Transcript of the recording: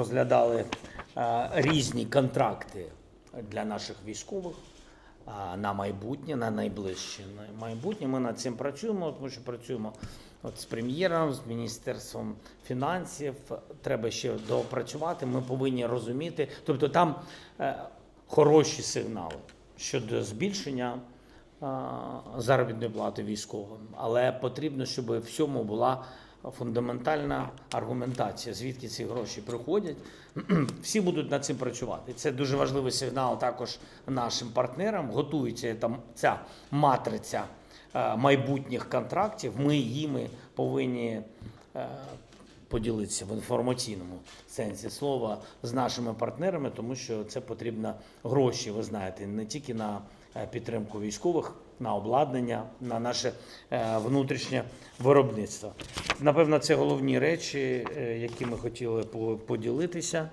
розглядали е, різні контракти для наших військових на майбутнє, на найближче майбутнє. Ми над цим працюємо, тому що працюємо от з прем'єром, з міністерством фінансів. Треба ще доопрацювати. Ми повинні розуміти. Тобто там е, хороші сигнали щодо збільшення заробітної плати військовим, але потрібно, щоб в цьому була фундаментальна аргументація, звідки ці гроші приходять. Всі будуть над цим працювати. Це дуже важливий сигнал також нашим партнерам. Готується там ця матриця е, майбутніх контрактів. Ми їми повинні е, поділитися в інформаційному сенсі слова з нашими партнерами, тому що це потрібно гроші, ви знаєте, не тільки на е, підтримку військових, на обладнання, на наше внутрішнє виробництво. Напевно, це головні речі, е, які ми хотіли по- поділитися.